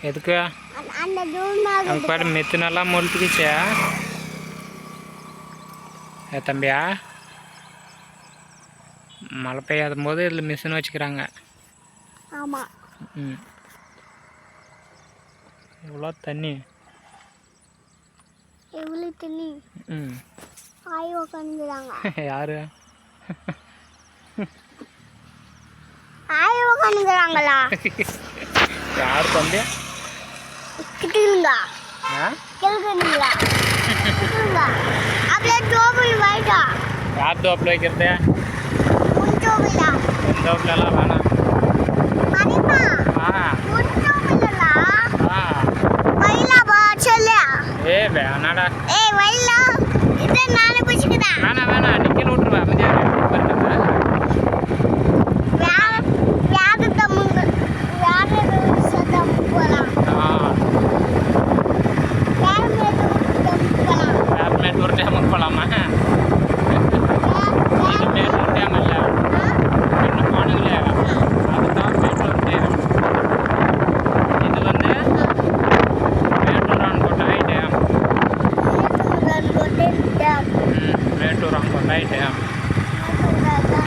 எதுக்கு? அந்த- பாரு மெத்து நல்லா முழுத்துக்குச்சா. ஏ தம்பியா? மழை பெய்யாத போது இதில் மிஷின் வச்சுக்கிறாங்க. ஆமாம் ம். இவ்வளோ தண்ணி? தண்ணி? ம். ஆய் உக்காந்துக்கிறாங்க. யாரு? ஆய் ಯಾರು ತಂದೆ? किटिंगा हाँ किलगनिला किटिंगा अब ये दो बिल बैठा आप दो अप्लाई करते हैं उनको मिला उनको मिला भाना अरे माँ हाँ उनको मिला हाँ महिला बहुत चला ए बे अनाड़ा ए महिला इधर नाने कुछ करा नाना मेट्रो हमको नाइट है